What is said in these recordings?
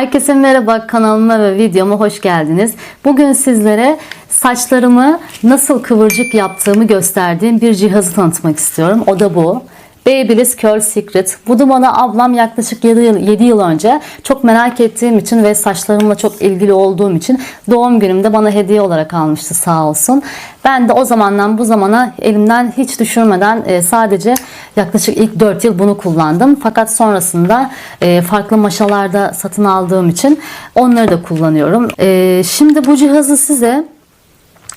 Herkese merhaba kanalıma ve videoma hoş geldiniz. Bugün sizlere saçlarımı nasıl kıvırcık yaptığımı gösterdiğim bir cihazı tanıtmak istiyorum. O da bu. Babyliss Curl Secret. Bu da bana ablam yaklaşık 7 yıl, 7 yıl önce çok merak ettiğim için ve saçlarımla çok ilgili olduğum için doğum günümde bana hediye olarak almıştı sağ olsun. Ben de o zamandan bu zamana elimden hiç düşürmeden e, sadece yaklaşık ilk 4 yıl bunu kullandım. Fakat sonrasında e, farklı maşalarda satın aldığım için onları da kullanıyorum. E, Şimdi bu cihazı size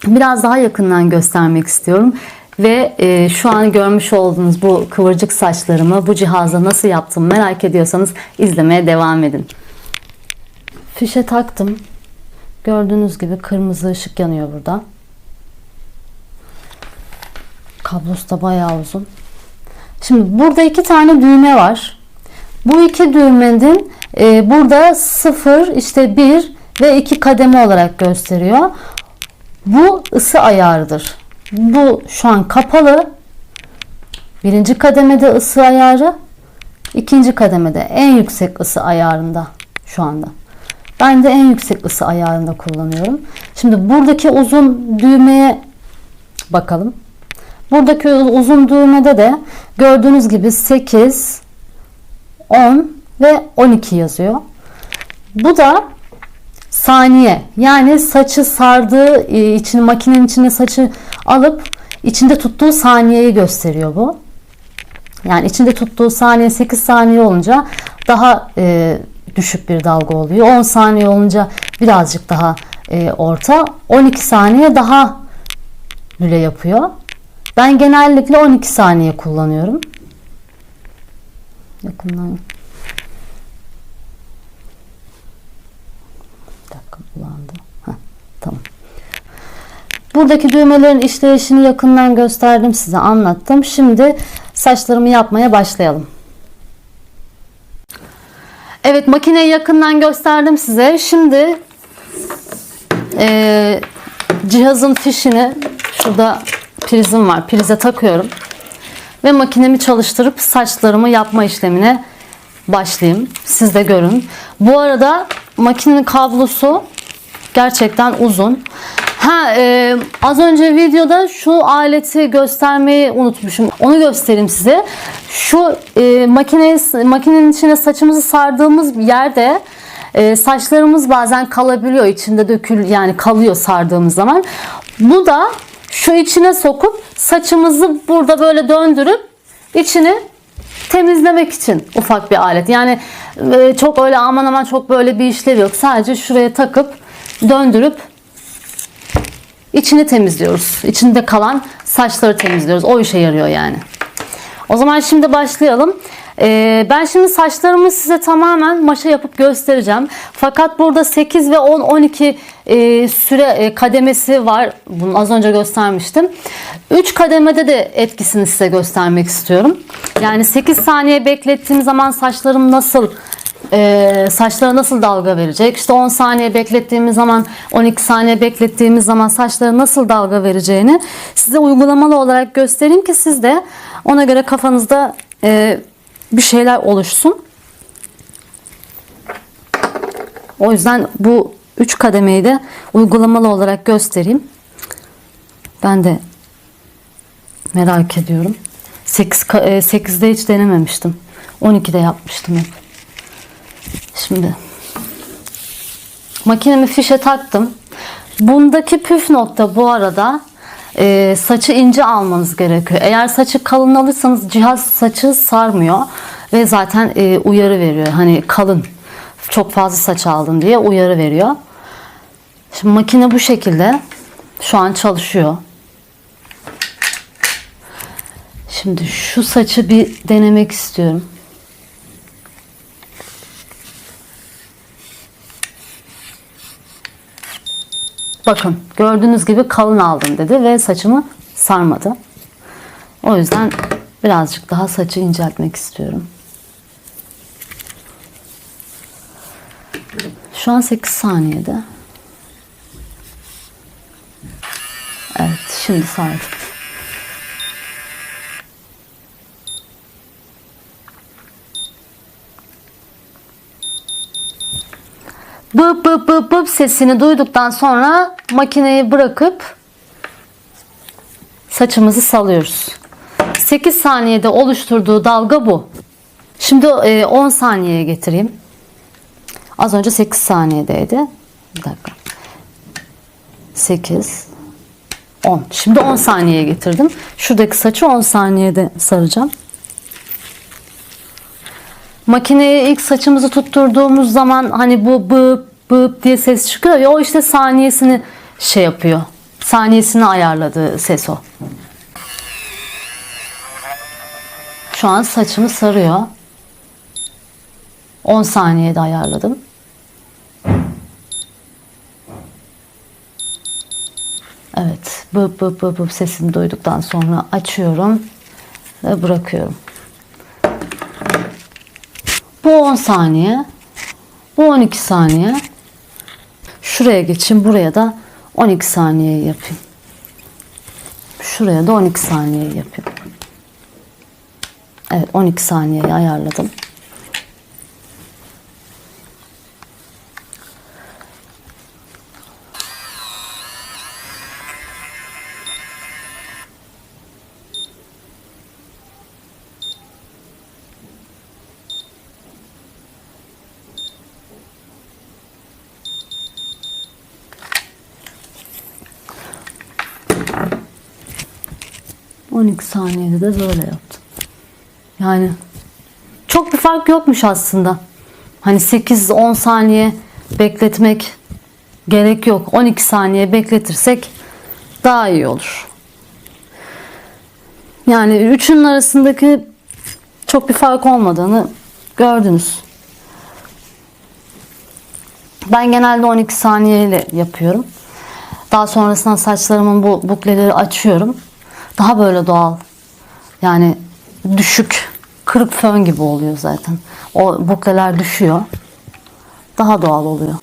biraz daha yakından göstermek istiyorum. Ve e, şu an görmüş olduğunuz bu kıvırcık saçlarımı bu cihazla nasıl yaptım merak ediyorsanız izlemeye devam edin. Fişe taktım. Gördüğünüz gibi kırmızı ışık yanıyor burada. Kablosu da bayağı uzun. Şimdi burada iki tane düğme var. Bu iki düğmenin e, burada 0, işte 1 ve 2 kademe olarak gösteriyor. Bu ısı ayarıdır. Bu şu an kapalı. Birinci kademede ısı ayarı. ikinci kademede en yüksek ısı ayarında şu anda. Ben de en yüksek ısı ayarında kullanıyorum. Şimdi buradaki uzun düğmeye bakalım. Buradaki uzun düğmede de gördüğünüz gibi 8, 10 ve 12 yazıyor. Bu da saniye. Yani saçı sardığı e, için makinenin içine saçı alıp içinde tuttuğu saniyeyi gösteriyor bu. Yani içinde tuttuğu saniye 8 saniye olunca daha e, düşük bir dalga oluyor. 10 saniye olunca birazcık daha e, orta. 12 saniye daha lüle yapıyor. Ben genellikle 12 saniye kullanıyorum. Yakından Bir dakika bulandı. Buradaki düğmelerin işleyişini yakından gösterdim size anlattım. Şimdi saçlarımı yapmaya başlayalım. Evet makineyi yakından gösterdim size. Şimdi eee, cihazın fişini şurada prizim var. Prize takıyorum. Ve makinemi çalıştırıp saçlarımı yapma işlemine başlayayım. Siz de görün. Bu arada makinenin kablosu gerçekten uzun. Ha e, az önce videoda şu aleti göstermeyi unutmuşum. Onu göstereyim size. Şu e, makine, makinenin içine saçımızı sardığımız yerde e, saçlarımız bazen kalabiliyor. içinde dökül yani kalıyor sardığımız zaman. Bu da şu içine sokup saçımızı burada böyle döndürüp içini temizlemek için ufak bir alet. Yani e, çok öyle aman aman çok böyle bir işlev yok. Sadece şuraya takıp döndürüp içini temizliyoruz. İçinde kalan saçları temizliyoruz. O işe yarıyor yani. O zaman şimdi başlayalım. Ee, ben şimdi saçlarımı size tamamen maşa yapıp göstereceğim. Fakat burada 8 ve 10 12 e, süre e, kademesi var. Bunu az önce göstermiştim. 3 kademede de etkisini size göstermek istiyorum. Yani 8 saniye beklettiğim zaman saçlarım nasıl e, saçlara nasıl dalga verecek? İşte 10 saniye beklettiğimiz zaman 12 saniye beklettiğimiz zaman saçlara nasıl dalga vereceğini size uygulamalı olarak göstereyim ki siz de ona göre kafanızda e, bir şeyler oluşsun. O yüzden bu 3 kademeyi de uygulamalı olarak göstereyim. Ben de merak ediyorum. 8 8'de hiç denememiştim. 12'de yapmıştım hep. Şimdi makinemi fişe taktım. Bundaki püf nokta bu arada e, saçı ince almanız gerekiyor. Eğer saçı kalın alırsanız cihaz saçı sarmıyor ve zaten e, uyarı veriyor. Hani kalın çok fazla saç aldın diye uyarı veriyor. Şimdi makine bu şekilde şu an çalışıyor. Şimdi şu saçı bir denemek istiyorum. Bakın gördüğünüz gibi kalın aldım dedi ve saçımı sarmadı. O yüzden birazcık daha saçı inceltmek istiyorum. Şu an 8 saniyede. Evet şimdi sardık. Bıp bıp bıp sesini duyduktan sonra makineyi bırakıp saçımızı salıyoruz. 8 saniyede oluşturduğu dalga bu. Şimdi e, 10 saniyeye getireyim. Az önce 8 saniyedeydi. Bir dakika. 8 10. Şimdi 10 saniyeye getirdim. Şuradaki saçı 10 saniyede saracağım. Makineye ilk saçımızı tutturduğumuz zaman hani bu bıp bıp diye ses çıkıyor ya o işte saniyesini şey yapıyor. Saniyesini ayarladığı ses o. Şu an saçımı sarıyor. 10 saniyede ayarladım. Evet, bıp bıp bıp bıp sesini duyduktan sonra açıyorum ve bırakıyorum. Bu 10 saniye. Bu 12 saniye. Şuraya geçin, buraya da 12 saniye yapayım. Şuraya da 12 saniye yapayım. Evet, 12 saniyeyi ayarladım. 12 saniyede de böyle yaptım. Yani çok bir fark yokmuş aslında. Hani 8-10 saniye bekletmek gerek yok. 12 saniye bekletirsek daha iyi olur. Yani üçünün arasındaki çok bir fark olmadığını gördünüz. Ben genelde 12 saniyeyle yapıyorum. Daha sonrasında saçlarımın bu bukleleri açıyorum. Daha böyle doğal. Yani düşük kırık fön gibi oluyor zaten. O bukleler düşüyor. Daha doğal oluyor.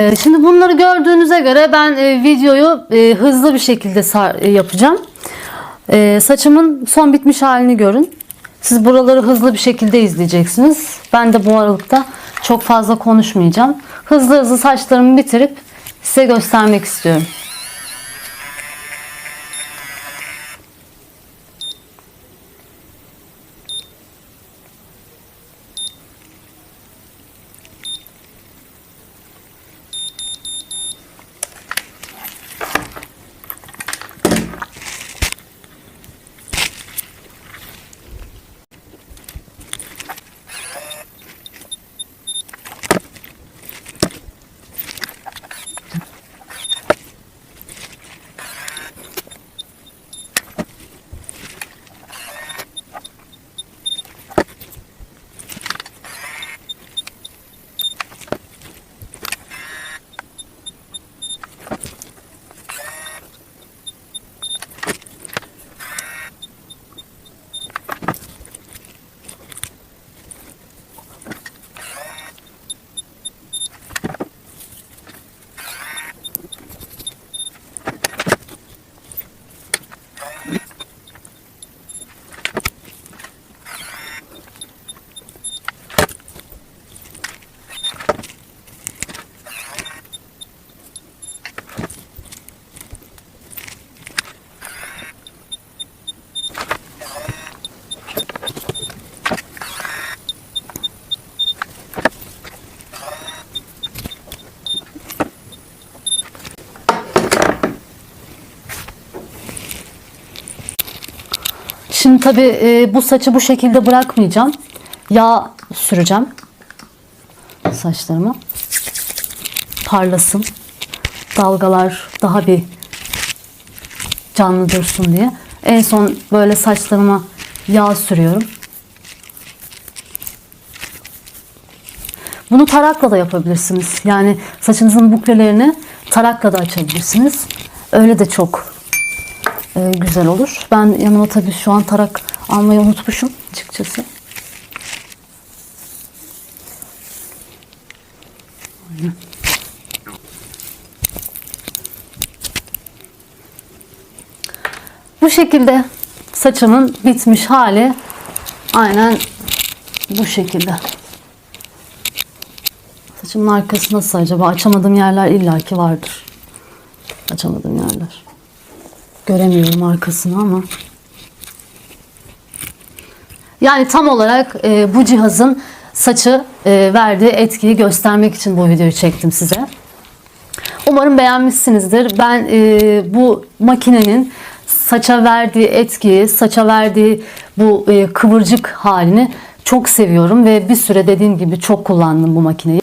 Ee, şimdi bunları gördüğünüze göre ben e, videoyu e, hızlı bir şekilde sar- e, yapacağım. E, saçımın son bitmiş halini görün. Siz buraları hızlı bir şekilde izleyeceksiniz. Ben de bu aralıkta çok fazla konuşmayacağım. Hızlı hızlı saçlarımı bitirip size göstermek istiyorum. Şimdi tabii e, bu saçı bu şekilde bırakmayacağım. Yağ süreceğim saçlarıma. Parlasın. Dalgalar daha bir canlı dursun diye. En son böyle saçlarıma yağ sürüyorum. Bunu tarakla da yapabilirsiniz. Yani saçınızın buklelerini tarakla da açabilirsiniz. Öyle de çok e, güzel olur. Ben yanıma tabii şu an tarak almayı unutmuşum açıkçası. Bu şekilde saçımın bitmiş hali aynen bu şekilde. Saçımın arkası nasıl acaba? Açamadığım yerler illaki vardır. Göremiyorum arkasını ama. Yani tam olarak e, bu cihazın saçı e, verdiği etkiyi göstermek için bu videoyu çektim size. Umarım beğenmişsinizdir. Ben e, bu makinenin saça verdiği etkiyi, saça verdiği bu e, kıvırcık halini çok seviyorum ve bir süre dediğim gibi çok kullandım bu makineyi.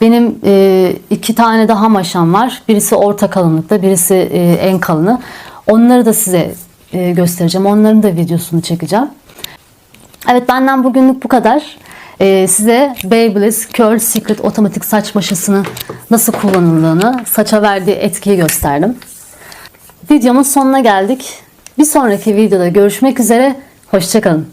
Benim e, iki tane daha maşam var. Birisi orta kalınlıkta, birisi e, en kalını. Onları da size e, göstereceğim. Onların da videosunu çekeceğim. Evet benden bugünlük bu kadar. Ee, size Babyliss Curl Secret otomatik saç maşasını nasıl kullanıldığını, saça verdiği etkiyi gösterdim. Videomun sonuna geldik. Bir sonraki videoda görüşmek üzere. Hoşçakalın.